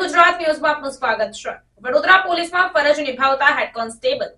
ન્યૂઝમાં આપનું સ્વાગત છે. વડોદરા પોલીસમાં ફરજ નિભાવતા હેડ કોન્સ્ટેબલ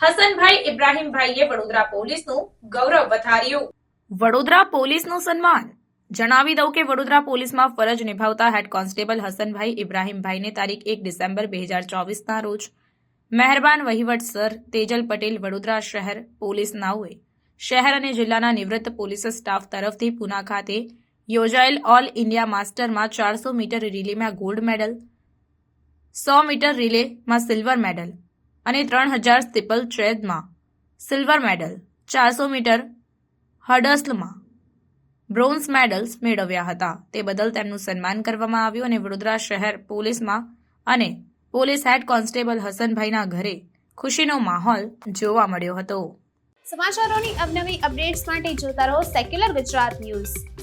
હસનભાઈ ઇબ્રાહીમભાઈએ વડોદરા પોલીસનું ગૌરવ વધાર્યું. વડોદરા પોલીસનું સન્માન. જણાવી દઉં કે વડોદરા પોલીસમાં ફરજ નિભાવતા હેડ કોન્સ્ટેબલ હસનભાઈ ઇબ્રાહીમભાઈને તારીખ એક ડિસેમ્બર બે હજાર ચોવીસના રોજ મહેરબાન વહીવટ સર તેજલ પટેલ વડોદરા શહેર પોલીસ નાઓએ શહેર અને જિલ્લાના નિવૃત્ત પોલીસ સ્ટાફ તરફથી પુના ખાતે યોજાયેલ ઓલ ઇન્ડિયા માસ્ટરમાં ચારસો મીટર રિલેમાં ગોલ્ડ મેડલ, સો મીટર રિલેમાં સિલ્વર મેડલ અને ત્રણ હજાર સ્ટીપલ ટ્રેડમાં સિલ્વર મેડલ. ચારસો મીટર હડસ્લમાં બ્રોન્ઝ મેડલ્સ મેળવ્યા હતા. તે બદલ તેમનું સન્માન કરવામાં આવ્યું અને વડોદરા શહેર પોલીસમાં અને પોલીસ હેડ કોન્સ્ટેબલ હસનભાઈના ઘરે ખુશીનો માહોલ જોવા મળ્યો હતો. સમાચારોની અવનવી અપડેટ્સ માટે જોતા રહો સેક્યુલર ગુજરાત ન્યૂઝ.